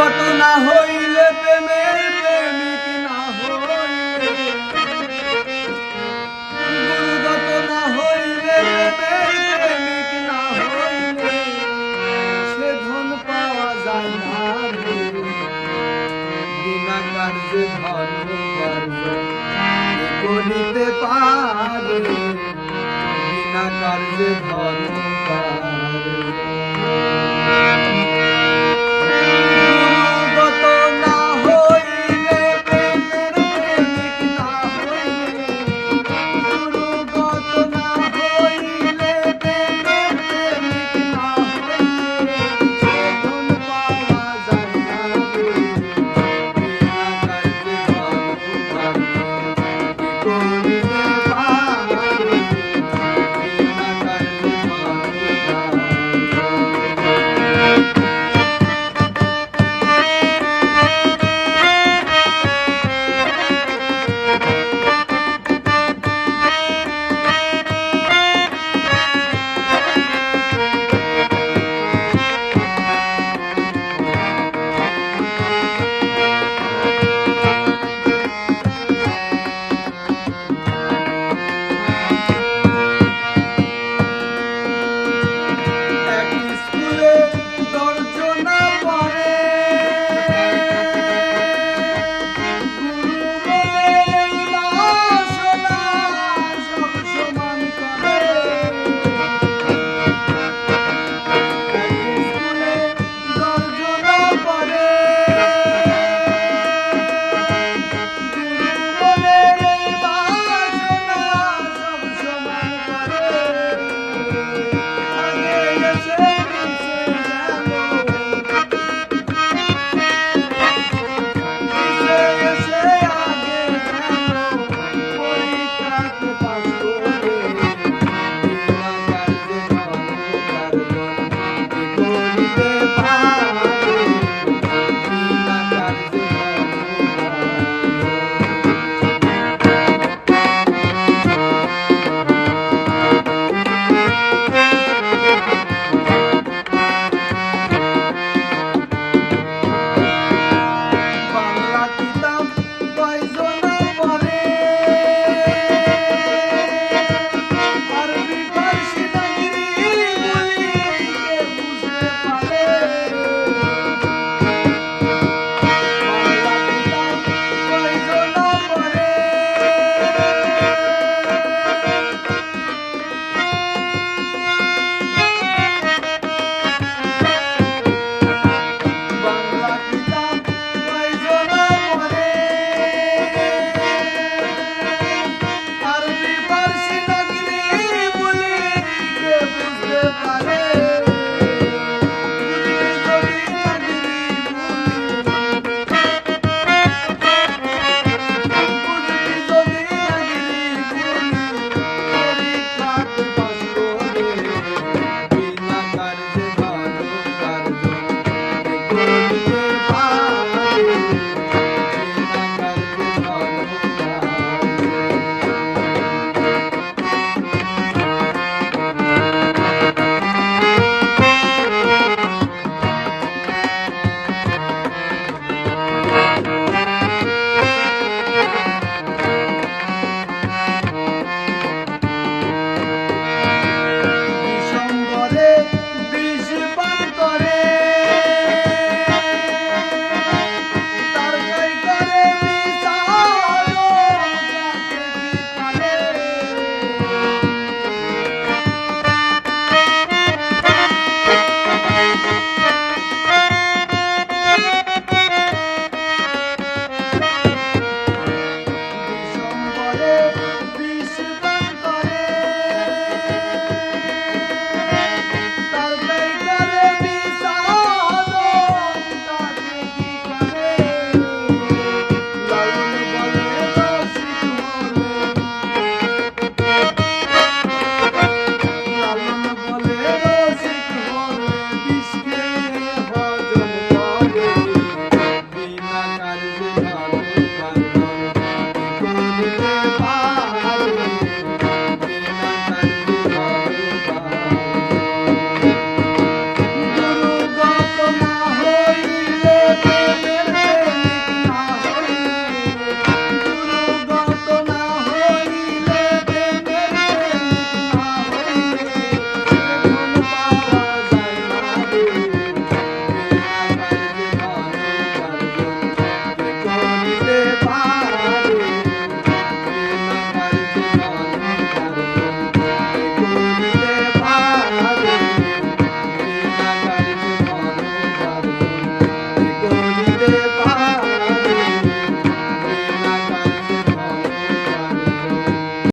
ঘটনা হইলে প্রেমের প্রেমিক না হইলে। দুর্ঘটনা হইলে প্রেমের প্রেমিক না হইলে। সে ধন পাওয়া যায় বিনা কার্যে ধন করিতে পারে। বিনা কার্যে ধন পারে